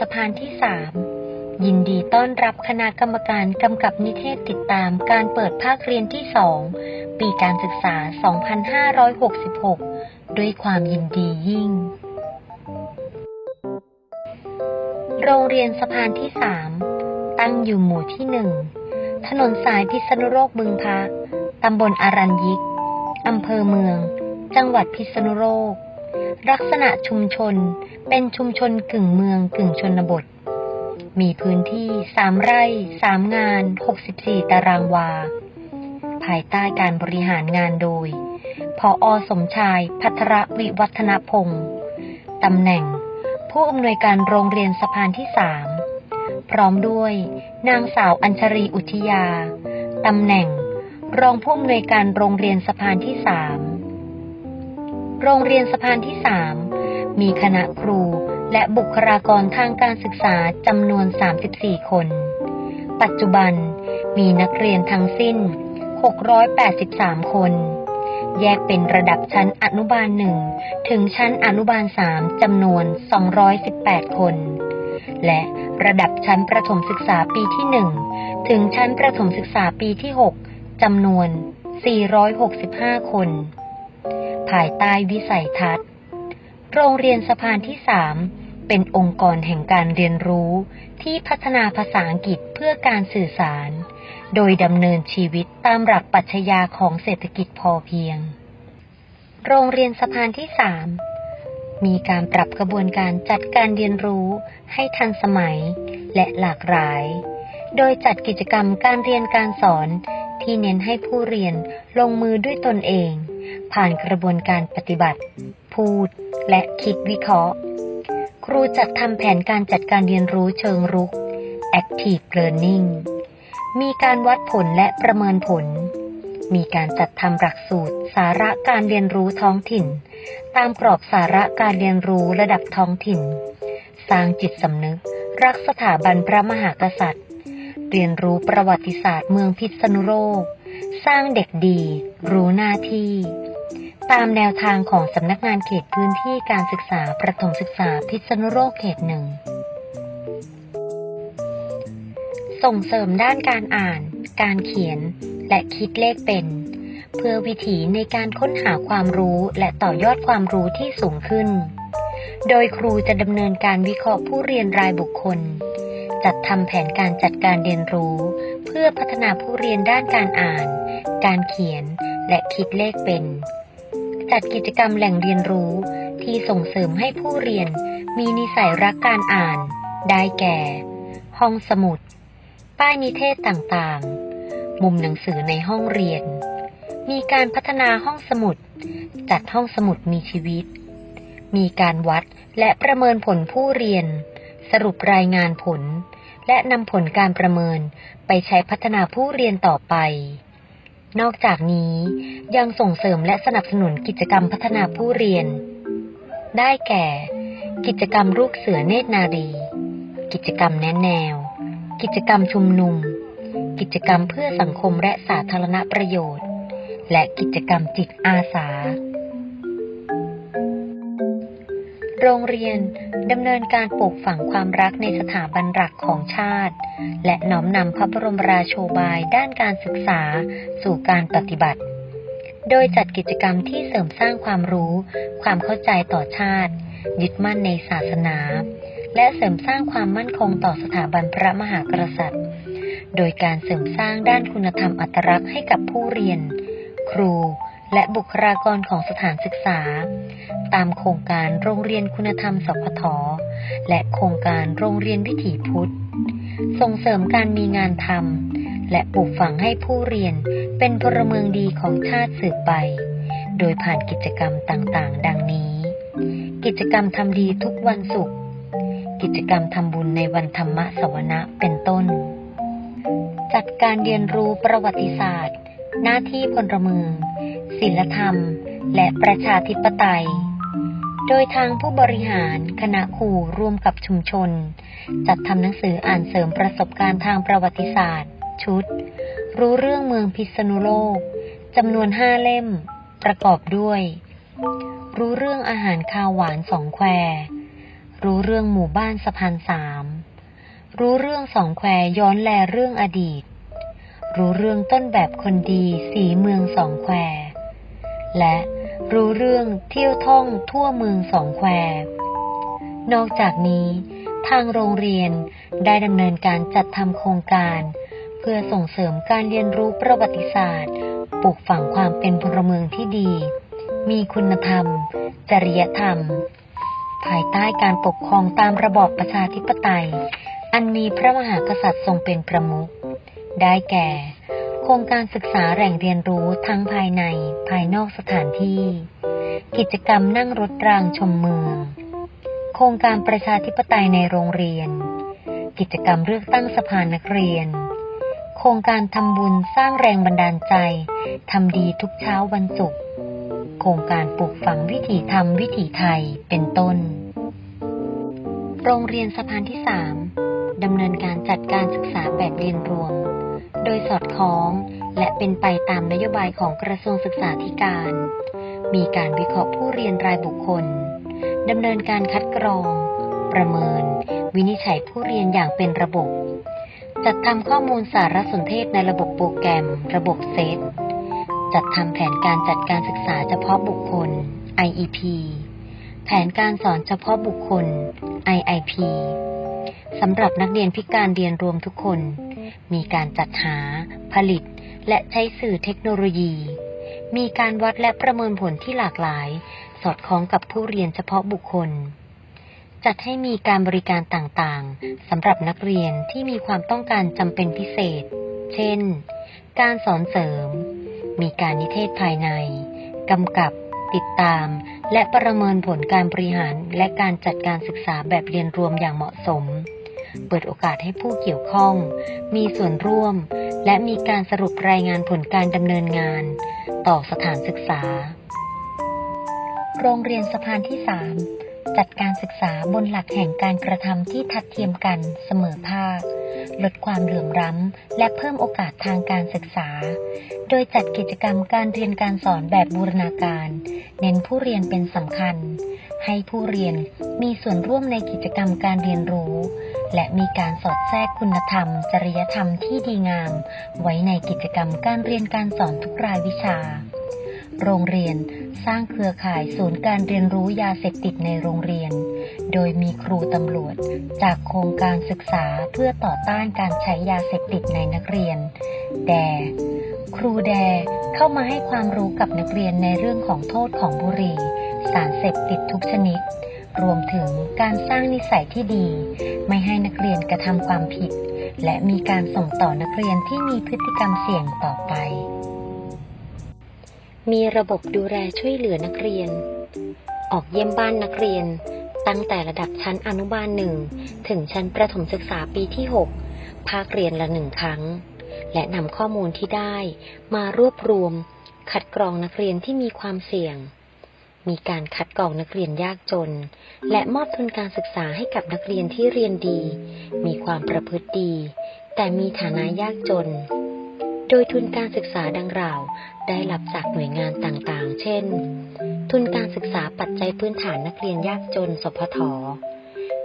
สะพานที่สามยินดีต้อนรับคณะกรรมการกำกับนิเทศติดตามการเปิดภาคเรียนที่สองปีการศึกษา 2566 ด้วยความยินดียิ่ง โรงเรียนสะพานที่สามตั้งอยู่หมู่ที่หนึ่ง ถนนสายพิษณุโลกบึงพระตำบลอารัญยิก อำเภอเมือง จังหวัดพิษณุโลก ลักษณะชุมชนเป็นชุมชนกึ่งเมืองกึ่งชนบท มีพื้นที่สามไร่สามงาน 64 ตารางวา ภายใต้การบริหารงานโดย พออสมชายพัทรวิวัฒนพงศ์ตำแหน่ง ผู้อำนวยการโรงเรียนสะพานที่สามพร้อมด้วย นางสาวอัญชรีอุทิยา ตำแหน่ง รองผู้อำนวยการโรงเรียนสะพานที่สาม โรงเรียนสะพานที่สามมีคณะครูและบุคลากรทางการศึกษาจำนวน 34 คน ปัจจุบันมีนักเรียนทั้งสิ้น 683 คน แยกเป็นระดับชั้นอนุบาลหนึ่งถึงชั้นอนุบาลสามจำนวน 218 คน และระดับชั้นประถมศึกษาปีที่หนึ่งถึงชั้นประถมศึกษาปีที่ 6จำนวน 465 คน ภายใต้วิสัยทัศน์ โรงเรียนสะพานที่สามเป็นองค์กรแห่งการเรียนรู้ที่พัฒนาภาษาอังกฤษเพื่อการสื่อสาร โดยดำเนินชีวิตตามหลักปัชญาของเศรษฐกิจพอเพียง โรงเรียนสะพานที่สามมีการปรับกระบวนการจัดการเรียนรู้ให้ทันสมัยและหลากหลาย โดยจัดกิจกรรมการเรียนการสอนที่เน้นให้ผู้เรียนลงมือด้วยตนเอง ผ่านกระบวนการปฏิบัติ พูด และคิดวิเคราะห์ ครูจัดทำแผนการจัดการเรียนรู้เชิงรุก Active Learning มีการวัดผลและประเมินผล มีการจัดทำหลักสูตร สาระการเรียนรู้ท้องถิ่น ตามกรอบสาระการเรียนรู้ระดับท้องถิ่น สร้างจิตสำนึก รักสถาบันพระมหากษัตริย์ เรียนรู้ประวัติศาสตร์เมืองพิษณุโลก สร้างเด็กดี รู้หน้าที่ ตามแนวทางของสำนักงานเขตพื้นที่การศึกษาประถมศึกษาพิษณุโลกเขตหนึ่ง ส่งเสริมด้านการอ่าน การเขียน และคิดเลขเป็น เพื่อวิถีในการค้นหาความรู้และต่อยอดความรู้ที่สูงขึ้น โดยครูจะดำเนินการวิเคราะห์ผู้เรียนรายบุคคล จัดทำแผนการจัดการเรียนรู้ เพื่อพัฒนาผู้เรียนด้านการอ่าน การเขียน และคิดเลขเป็น จัดกิจกรรมแหล่งเรียนรู้ที่ส่งเสริมให้ผู้เรียนมีนิสัยรักการอ่าน ได้แก่ ห้องสมุด ป้ายนิเทศต่างๆ มุมหนังสือในห้องเรียน มีการพัฒนาห้องสมุด จัดห้องสมุดมีชีวิต มีการวัดและประเมินผลผู้เรียน สรุปรายงานผล และนำผลการประเมินไปใช้พัฒนาผู้เรียนต่อไป นอกจากนี้ยังส่งเสริมและสนับสนุนกิจกรรมพัฒนาผู้เรียน ได้แก่ กิจกรรมลูกเสือเนตรนารี กิจกรรมแนแนว กิจกรรมชุมนุม กิจกรรมเพื่อสังคมและสาธารณประโยชน์ และกิจกรรมจิตอาสา โรงเรียนดำเนินการปลูกฝังความรักในสถาบันหลักของชาติ และน้อมนำพระบรมราโชบายด้านการศึกษาสู่การปฏิบัติ โดยจัดกิจกรรมที่เสริมสร้างความรู้ ความเข้าใจต่อชาติ ยึดมั่นในศาสนา และเสริมสร้างความมั่นคงต่อสถาบันพระมหากษัตริย์ โดยการเสริมสร้างด้านคุณธรรมอัตลักษณ์ให้กับผู้เรียน ครู และบุคลากรของสถานศึกษา ตามโครงการโรงเรียนคุณธรรมสพทและโครงการโรงเรียนวิถีพุทธ ส่งเสริมการมีงานทำและปลูกฝังให้ผู้เรียนเป็นพลเมืองดีของชาติสืบไป โดยผ่านกิจกรรมต่างๆ ดังนี้ กิจกรรมทำดีทุกวันศุกร์กิจกรรมทำบุญในวันธรรมสวนะเป็นต้น จัดการเรียนรู้ประวัติศาสตร์ หน้าที่พลเมือง ศิลธรรม และประชาธิปไตย โดยทางผู้บริหารคณะครูร่วมกับชุมชน จัดทำหนังสืออ่านเสริมประสบการณ์ทางประวัติศาสตร์ ชุด รู้เรื่องเมืองพิษณุโลกจำนวนห้าเล่ม ประกอบด้วย รู้เรื่องอาหารคาวหวานสองแคว รู้เรื่องหมู่บ้านสะพานสามรู้เรื่องสองแควย้อนแลเรื่องอดีต รู้เรื่องต้นแบบคนดีสีเมืองสองแคว และรู้เรื่องเที่ยวท่องทั่วเมืองสองแคว นอกจากนี้ ทางโรงเรียนได้ดำเนินการจัดทำโครงการ เพื่อส่งเสริมการเรียนรู้ประวัติศาสตร์ ปลูกฝังความเป็นพลเมืองที่ดี มีคุณธรรม จริยธรรม ภายใต้การปกครองตามระบอบประชาธิปไตย อันมีพระมหากษัตริย์ทรงเป็นประมุข ได้แก่ ครงการศึกษาแหล่งเรียนรู้ทั้งภายในภายนอกสถานที่ กิจกรรมนั่งรถรางชมเมือง โครงการประชาธิปไตยในโรงเรียน กิจกรรมเลือกตั้งสภานักเรียน โครงการทำบุญสร้างแรงบันดาลใจทำดีทุกเช้าวันศุกร์โครงการปลูกฝังวิถีธรรมวิถีไทยเป็นต้น โรงเรียนสะพานที่3ดำเนินการจัดการศึกษาแบบเรียนรวม โดยสอดคล้อง และเป็นไปตามนโยบายของกระทรวงศึกษาธิการ มีการวิเคราะห์ผู้เรียนรายบุคคลดำเนินการคัดกรอง ประเมิน วินิจฉัยผู้เรียนอย่างเป็นระบบ จัดทำข้อมูลสารสนเทศในระบบโปรแกรม ระบบเซตจัดทำแผนการจัดการศึกษาเฉพาะบุคคล IEP แผนการสอนเฉพาะบุคคล IIP สำหรับนักเรียนพิการเรียนรวมทุกคน มีการจัดหา ผลิต และใช้สื่อเทคโนโลยี มีการวัดและประเมินผลที่หลากหลาย สอดคล้องกับผู้เรียนเฉพาะบุคคล จัดให้มีการบริการต่างๆสำหรับนักเรียนที่มีความต้องการจำเป็นพิเศษ เช่น การสอนเสริม มีการนิเทศภายในกำกับ ติดตาม และประเมินผลการบริหารและการจัดการศึกษาแบบเรียนรวมอย่างเหมาะสม เปิดโอกาสให้ผู้เกี่ยวข้อง มีส่วนร่วม และมีการสรุปรายงานผลการดำเนินงาน ต่อสถานศึกษา โรงเรียนสะพานที่ 3 จัดการศึกษาบนหลักแห่งการกระทำที่ทัดเทียมกันเสมอภาค ลดความเหลื่อมล้ำและเพิ่มโอกาสทางการศึกษา โดยจัดกิจกรรมการเรียนการสอนแบบบูรณาการ เน้นผู้เรียนเป็นสำคัญให้ผู้เรียนมีส่วนร่วมในกิจกรรมการเรียนรู้ และมีการสอดแทรกคุณธรรม จริยธรรมที่ดีงาม ไว้ในกิจกรรมการเรียนการสอนทุกรายวิชา โรงเรียนสร้างเครือข่ายศูนย์การเรียนรู้ยาเสพติดในโรงเรียน โดยมีครูตำรวจ จากโครงการศึกษาเพื่อต่อต้านการใช้ยาเสพติดในนักเรียน แด ครูแดเข้ามาให้ความรู้กับนักเรียนในเรื่องของโทษของบุหรี่ สารเสพติดทุกชนิด รวมถึงการสร้างนิสัยที่ดี ไม่ให้นักเรียนกระทำความผิด และมีการส่งต่อนักเรียนที่มีพฤติกรรมเสี่ยงต่อไป มีระบบดูแลช่วยเหลือนักเรียน ออกเยี่ยมบ้านนักเรียน ตั้งแต่ระดับชั้นอนุบาลหนึ่งถึงชั้นประถมศึกษาปีที่ 6 ภาคเรียนละหนึ่งครั้ง และนำข้อมูลที่ได้ มารวบรวม คัดกรองนักเรียนที่มีความเสี่ยง มีการคัดกรองนักเรียนยากจน และมอบทุนการศึกษาให้กับนักเรียนที่เรียนดี มีความประพฤติดี แต่มีฐานะยากจน โดยทุนการศึกษาดังกล่าว ได้รับจากหน่วยงานต่างๆ เช่น ทุนการศึกษาปัจจัยพื้นฐานนักเรียนยากจน สพท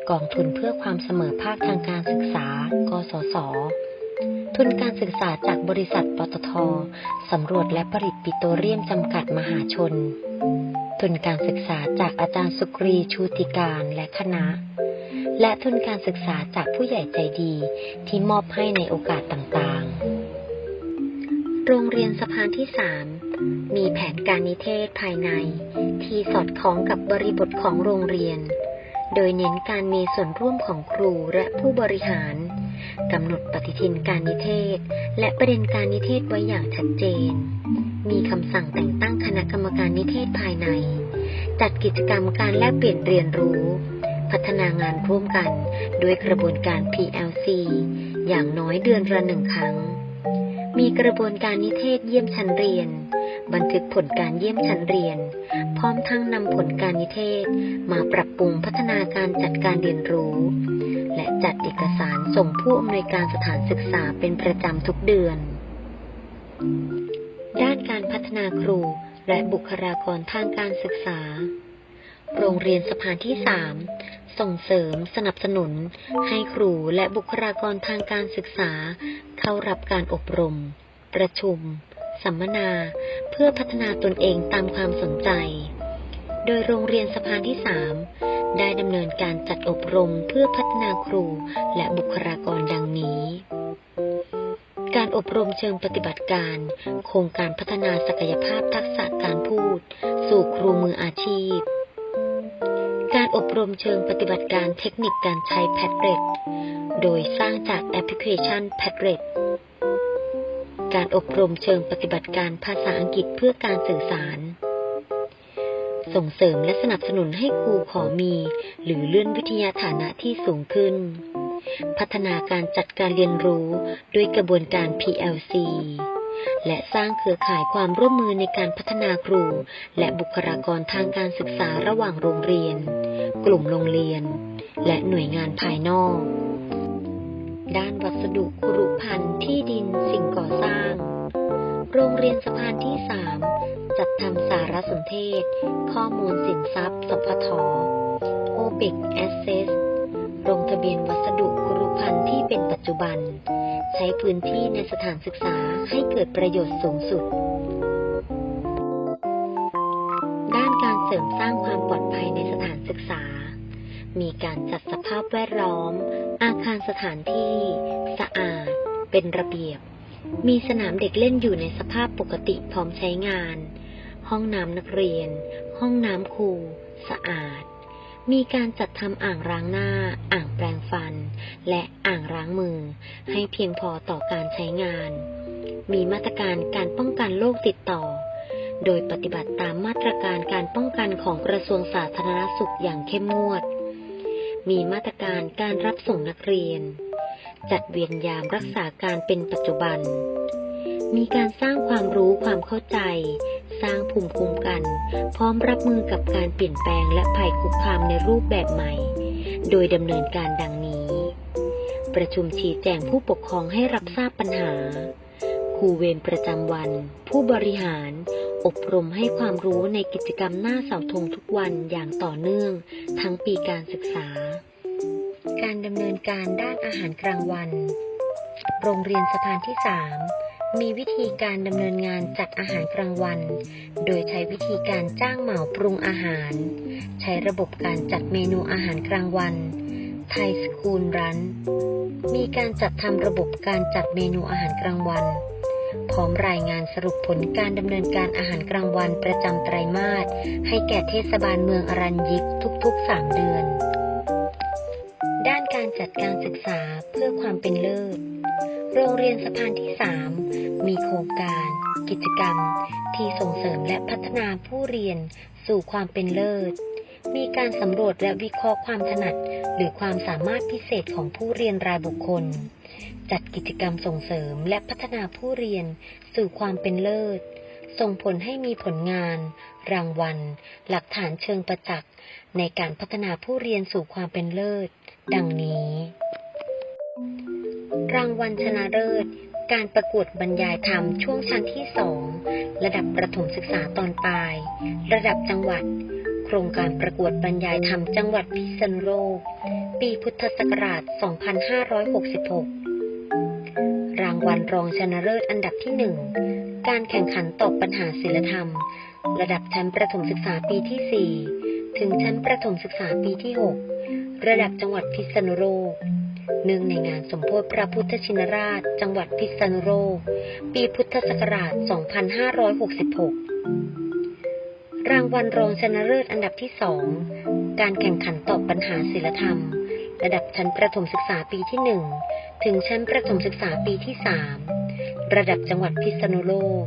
กองทุนเพื่อความเสมอภาคทางการศึกษา กสศทุนการศึกษาจากบริษัทปตท สำรวจและผลิตปิโตรเลียมจำกัดมหาชน ทุนการศึกษาจากอาจารย์สุกรีชูติการและคณะ และทุนการศึกษาจากผู้ใหญ่ใจดีที่มอบให้ในโอกาสต่างๆ โรงเรียนสะพานที่3มีแผนการนิเทศภายใน ที่สอดคล้องกับบริบทของโรงเรียน โดยเน้นการมีส่วนร่วมของครูและผู้บริหารกำหนดปฏิทินการนิเทศ และประเด็นการนิเทศไว้อย่างชัดเจน มีคำสั่งแต่งตั้งคณะกรรมการนิเทศภายใน จัดกิจกรรมการแลกเปลี่ยนเรียนรู้ พัฒนางานร่วมกันด้วยกระบวนการ PLC อย่างน้อยเดือนละหนึ่งครั้ง มีกระบวนการนิเทศเยี่ยมชั้นเรียน บันทึกผลการเยี่ยมชั้นเรียน พร้อมทั้งนำผลการนิเทศ มาปรับปรุงพัฒนาการจัดการเรียนรู้ และจัดเอกสารส่งผู้อำนวยการสถานศึกษาเป็นประจำทุกเดือน ด้านการ นาครู และบุคลากรทางการศึกษา โรงเรียนสะพานที่สามส่งเสริมสนับสนุน ให้ครูและบุคลากรทางการศึกษา เข้ารับการอบรม ประชุม สัมมนา เพื่อพัฒนาตนเองตามความสนใจ โดยโรงเรียนสะพานที่สามได้ดำเนินการจัดอบรมเพื่อพัฒนาครูและบุคลากรดังนี้ การอบรมเชิงปฏิบัติการ โครงการพัฒนาศักยภาพทักษะการพูด สู่ครูมืออาชีพ การอบรมเชิงปฏิบัติการเทคนิคการใช้แพดเรตโดยสร้างจากแอปพลิเคชันแพดเรตการอบรมเชิงปฏิบัติการภาษาอังกฤษเพื่อการสื่อสาร ส่งเสริมและสนับสนุนให้ครูขอมี หรือเลื่อนวิทยาฐานะที่สูงขึ้น พัฒนาการจัดการเรียนรู้ด้วยกระบวนการ PLC และสร้างเครือข่ายความร่วมมือในการพัฒนาครู และบุคลากรทางการศึกษาระหว่างโรงเรียน กลุ่มโรงเรียน และหน่วยงานภายนอก ด้านวัสดุครุพันธ์ที่ดินสิ่งก่อสร้าง โรงเรียนสะพานที่ 3 จัดทำสารสนเทศ ข้อมูลสินทรัพย์สพท OPIC Access ลงทะเบียนวัสดุครุพันธ์ที่เป็นปัจจุบัน ใช้พื้นที่ในสถานศึกษาให้เกิดประโยชน์สูงสุด ด้านการเสริมสร้างความปลอดภัยในสถานศึกษา มีการจัดสภาพแวดล้อม อาคารสถานที่ สะอาด เป็นระเบียบ มีสนามเด็กเล่นอยู่ในสภาพปกติพร้อมใช้งาน ห้องน้ำนักเรียน ห้องน้ำครู สะอาด มีการจัดทำอ่างล้างหน้า อ่างแปรงฟัน และอ่างล้างมือ ให้เพียงพอต่อการใช้งาน มีมาตรการการป้องกันโรคติดต่อ โดยปฏิบัติตามมาตรการการป้องกันของกระทรวงสาธารณสุขอย่างเข้มงวด มีมาตรการการรับส่งนักเรียน จัดเวียนยามรักษาการเป็นปัจจุบัน มีการสร้างความรู้ความเข้าใจ สร้างภูมิคุ้มกัน พร้อมรับมือกับการเปลี่ยนแปลงและภัยคุกคามในรูปแบบใหม่ โดยดำเนินการดังนี้ ประชุมชี้แจงผู้ปกครองให้รับทราบปัญหา ครูเวรประจำวัน ผู้บริหาร อบรมให้ความรู้ในกิจกรรมหน้าเสาธงทุกวันอย่างต่อเนื่อง ทั้งปีการศึกษา การดำเนินการด้านอาหารกลางวัน โรงเรียนสะพานที่ 3 มีวิธีการดำเนินงานจัดอาหารกลางวัน โดยใช้วิธีการจ้างเหมาปรุงอาหาร ใช้ระบบการจัดเมนูอาหารกลางวันไทยสคูลรันมีการจัดทำระบบการจัดเมนูอาหารกลางวัน พร้อมรายงานสรุปผลการดำเนินการอาหารกลางวันประจำไตรมาสให้แก่เทศบาลเมืองอรัญยิกทุกๆ 3 เดือน ด้านการจัดการศึกษาเพื่อความเป็นเลิศ โรงเรียนสะพานที่ 3 มีโครงการ กิจกรรม ที่ส่งเสริมและพัฒนาผู้เรียนสู่ความเป็นเลิศ มีการสำรวจและวิเคราะห์ความถนัด หรือความสามารถพิเศษของผู้เรียนรายบุคคล จัดกิจกรรมส่งเสริมและพัฒนาผู้เรียนสู่ความเป็นเลิศ ส่งผลให้มีผลงาน รางวัล หลักฐานเชิงประจักษ์ในการพัฒนาผู้เรียนสู่ความเป็นเลิศ ดังนี้ รางวัลชนะเลิศ การประกวดบรรยายธรรมช่วงชั้นที่2ระดับประถมศึกษาตอนปลาย ระดับจังหวัด โครงการประกวดบรรยายธรรมจังหวัดพิษณุโลก ปีพุทธศักราช 2566 รางวัลรองชนะเลิศอันดับที่1การแข่งขันตอบปัญหาศิลธรรม ระดับชั้นประถมศึกษาปีที่ 4 ถึงชั้นประถมศึกษาปีที่ 6 ระดับจังหวัดพิษณุโลก เนื่องในงานสมโพธิพระพุทธชินราช จังหวัดพิษณุโลก ปีพุทธศักราช 2566 รางวัลรองชนะเลิศอันดับที่2การแข่งขันตอบปัญหาศิลธรรม ระดับชั้นประถมศึกษาปีที่1ถึงชั้นประถมศึกษาปีที่3ระดับจังหวัดพิษณุโลก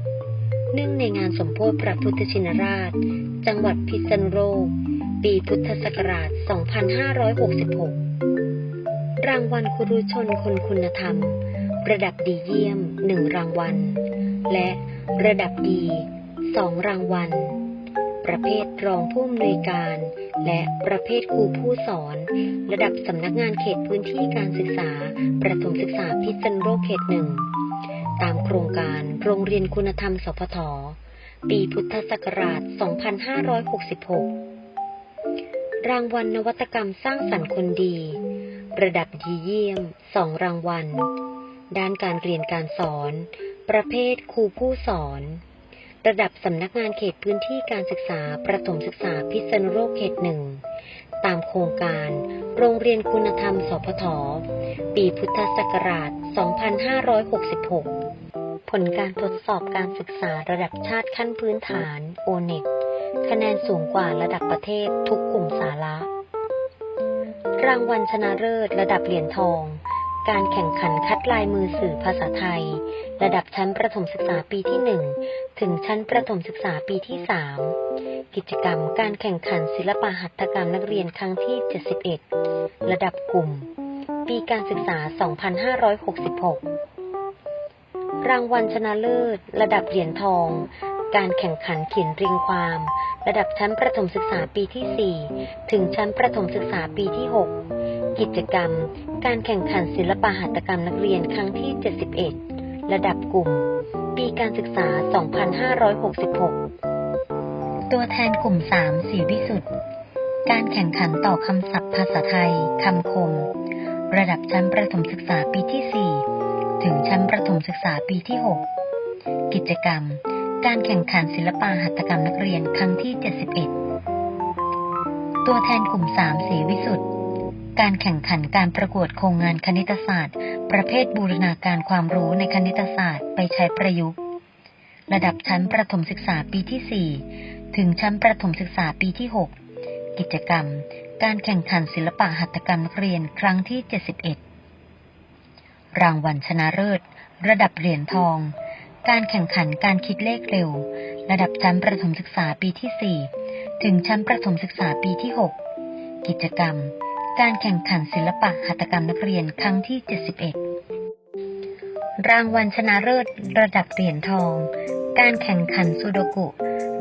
เนื่องในงานสมโพธิพระพุทธชินราช จังหวัดพิษณุโลก ปีพุทธศักราช 2566างวัลครูชนคนคุณธรรม ระดับดีเยี่ยม1รางวัล และระดับดี2รางวัล ประเภทรองผู้อำนวยการ และประเภทครูผู้สอน ระดับสำนักงานเขตพื้นที่การศึกษา ประถมศึกษาพิษณุโลกเขตหนึ่งตามโครงการโรงเรียนคุณธรรมสพทปีพุทธศักราช 2566 รางวัลนวัตกรรมสร้างสรรค์คนดี ระดับดีเยี่ยมสองรางวัล ด้านการเรียนการสอน ประเภทครูผู้สอน ระดับสำนักงานเขตพื้นที่การศึกษาประถมศึกษาพิษณุโลกเขตหนึ่ง ตามโครงการ โรงเรียนคุณธรรม สพท ปีพุทธศักราช 2566 ผลการทดสอบการศึกษาระดับชาติขั้นพื้นฐาน o n e t คะแนนสูงกว่าระดับประเทศทุกกลุ่มสาระ รางวัลชนะเลิศระดับเหรียญทอง การแข่งขันคัดลายมือสื่อภาษาไทย ระดับชั้นประถมศึกษาปีที่ 1 ถึงชั้นประถมศึกษาปีที่ 3 กิจกรรมการแข่งขันศิลปหัตถกรรมนักเรียนครั้งที่ 71 ระดับกลุ่ม ปีการศึกษา 2566 รางวัลชนะเลิศ ระดับเหรียญทอง การแข่งขันเขียนเรียงความ ระดับชั้นประถมศึกษาปีที่ 4 ถึงชั้นประถมศึกษาปีที่ 6 กิจกรรม การแข่งขันศิลปหัตถกรรมนักเรียนครั้งที่ 71 ระดับกลุ่ม ปีการศึกษา 2566 ตัวแทนกลุ่ม 3 สีวิสุทธ์การแข่งขันต่อคำศัพท์ภาษาไทยคำคม ระดับชั้นประถมศึกษาปีที่ 4 ถึงชั้นประถมศึกษาปีที่ 6 กิจกรรม การแข่งขันศิลปะหัตถกรรมนักเรียนครั้งที่ 71 ตัวแทนกลุ่ม3สีวิสุทธ์การแข่งขันการประกวดโครงงานคณิตศาสตร์ ประเภทบูรณาการความรู้ในคณิตศาสตร์ไปใช้ประยุกต์ ระดับชั้นประถมศึกษาปีที่ 4 ถึงชั้นประถมศึกษาปีที่ 6 กิจกรรม การแข่งขันศิลปะหัตถกรรมนักเรียนครั้งที่ 71 รางวัลชนะเลิศระดับเหรียญทอง การแข่งขันการคิดเลขเร็ว ระดับชั้นประถมศึกษาปีที่ 4 ถึงชั้นประถมศึกษาปีที่ 6 กิจกรรม การแข่งขันศิลปะหัตถกรรมนักเรียนครั้งที่ 71 รางวัลชนะเลิศระดับเหรียญทอง การแข่งขันซูโดกุ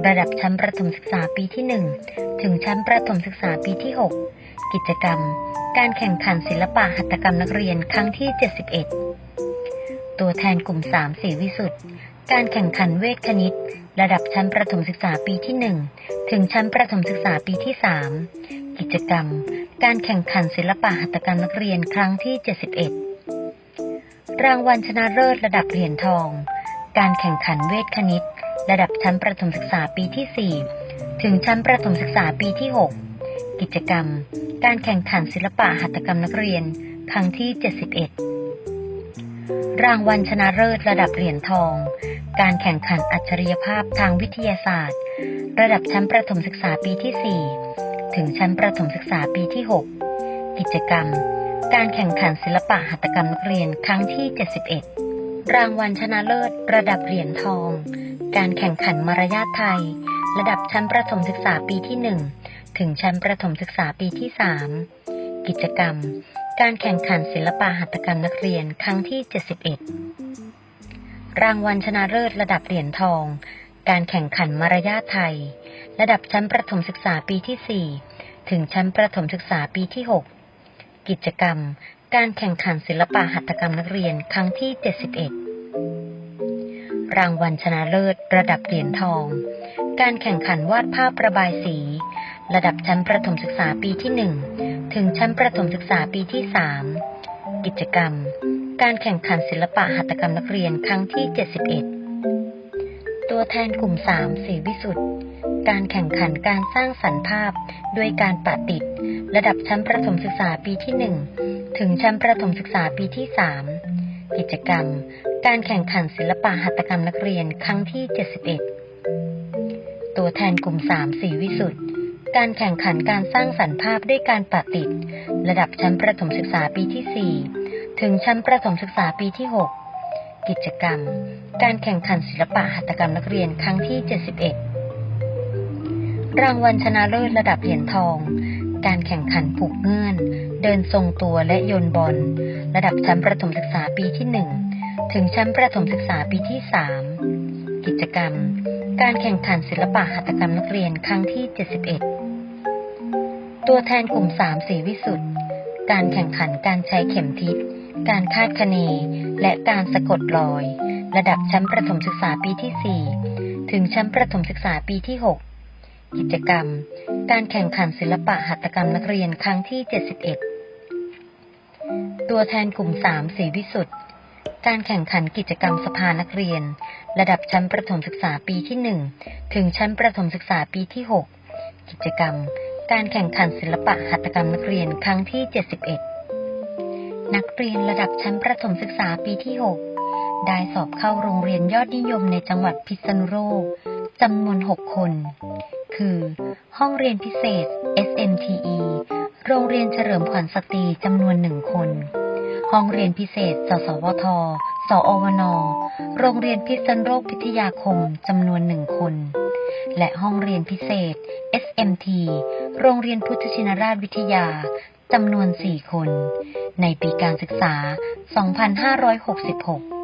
ระดับชั้นประถมศึกษาปีที่ 1 ถึงชั้นประถมศึกษาปีที่ 6 กิจกรรม การแข่งขันศิลปะหัตถกรรมนักเรียนครั้งที่ 71 ตัวแทนกลุ่ม3สีวิสุทธ์การแข่งขันเวทคณิต ระดับชั้นประถมศึกษาปีที่1ถึงชั้นประถมศึกษาปีที่3กิจกรรม การแข่งขันศิลปะหัตถกรรมนักเรียนครั้งที่ 71 รางวัลชนะเลิศระดับเหรียญทอง การแข่งขันเวทคณิต ระดับชั้นประถมศึกษาปีที่ 4 ถึงชั้นประถมศึกษาปีที่ 6 กิจกรรม การแข่งขันศิลปะหัตถกรรมนักเรียน ครั้งที่ 71 รางวัลชนะเลิศระดับเหรียญทอง การแข่งขันอัจฉริยภาพทางวิทยาศาสตร์ ระดับชั้นประถมศึกษาปีที่ 4 ถึงชั้นประถมศึกษาปีที่ 6 กิจกรรม การแข่งขันศิลปะหัตถกรรมนักเรียนครั้งที่ 71 รางวัลชนะเลิศระดับเหรียญทอง การแข่งขันมารยาทไทย ระดับชั้นประถมศึกษาปีที่ 1 ถึงชั้นประถมศึกษาปีที่ 3 กิจกรรม การแข่งขันศิลปะหัตถกรรมนักเรียนครั้งที่ 71 รางวัลชนะเลิศระดับเหรียญทอง การแข่งขันมารยาทไทย ระดับชั้นประถมศึกษาปีที่ 4 ถึงชั้นประถมศึกษาปีที่ 6 กิจกรรม การแข่งขันศิลปะหัตถกรรมนักเรียนครั้งที่ 71 รางวัลชนะเลิศระดับเหรียญทอง การแข่งขันวาดภาพระบายสี ระดับชั้นประถมศึกษาปีที่ 1 ถึงชั้นประถมศึกษาปีที่ 3 กิจกรรม การแข่งขันศิลปะหัตถกรรมนักเรียนครั้งที่ 71 ตัวแทนกลุ่ม 3 สีวิสุทธ์การแข่งขันการสร้างสรรค์ภาพด้วยการปะติด ระดับชั้นประถมศึกษาปีที่ 1 ถึงชั้นประถมศึกษาปีที่ 3 กิจกรรม การแข่งขันศิลปะหัตถกรรมนักเรียนครั้งที่ 71 ตัวแทนกลุ่ม 3 สีวิสุทธ์ การแข่งขันการสร้างสรรค์ภาพด้วยการปะติด ระดับชั้นประถมศึกษาปีที่ 4 ถึงชั้นประถมศึกษาปีที่ 6 กิจกรรม การแข่งขันศิลปะหัตถกรรมนักเรียนครั้งที่ 71 รางวัลชนะเลิศระดับเหรียญทอง การแข่งขันผูกเงื่อน เดินทรงตัวและโยนบอล ระดับชั้นประถมศึกษาปีที่ 1 ถึงชั้นประถมศึกษาปีที่ 3 กิจกรรม การแข่งขันศิลปะหัตถกรรมนักเรียนครั้งที่ 71 ตัวแทนกลุ่ม3สีวิสุทธ์การแข่งขันการใช้เข็มทิศ การคาดคะเน และการสะกดรอย ระดับชั้นประถมศึกษาปีที่ 4 ถึงชั้นประถมศึกษาปีที่ 6 กิจกรรม การแข่งขันศิลปะหัตถกรรมนักเรียนครั้งที่ 71 ตัวแทนกลุ่ม3สีวิสุทธ์การแข่งขันกิจกรรมสภานักเรียน ระดับชั้นประถมศึกษาปีที่ 1 ถึงชั้นประถมศึกษาปีที่ 6 กิจกรรม การแข่งขันศิลปะหัตถกรรมนักเรียนครั้งที่ 71 นักเรียนระดับชั้นประถมศึกษาปีที่ 6 ได้สอบเข้าโรงเรียนยอดนิยมในจังหวัดพิษณุโลกจำนวน 6 คน คือ ห้องเรียนพิเศษ SMTE โรงเรียนเฉลิมขวัญสตรีจำนวนหนึ่งคน ห้องเรียนพิเศษ สสวท สอวน โรงเรียนพิษณุโลกพิทยาคมจำนวนหนึ่งคน และห้องเรียนพิเศษ SMT โรงเรียนพุทธชินราชวิทยาจำนวน 4 คน ในปีการศึกษา 2566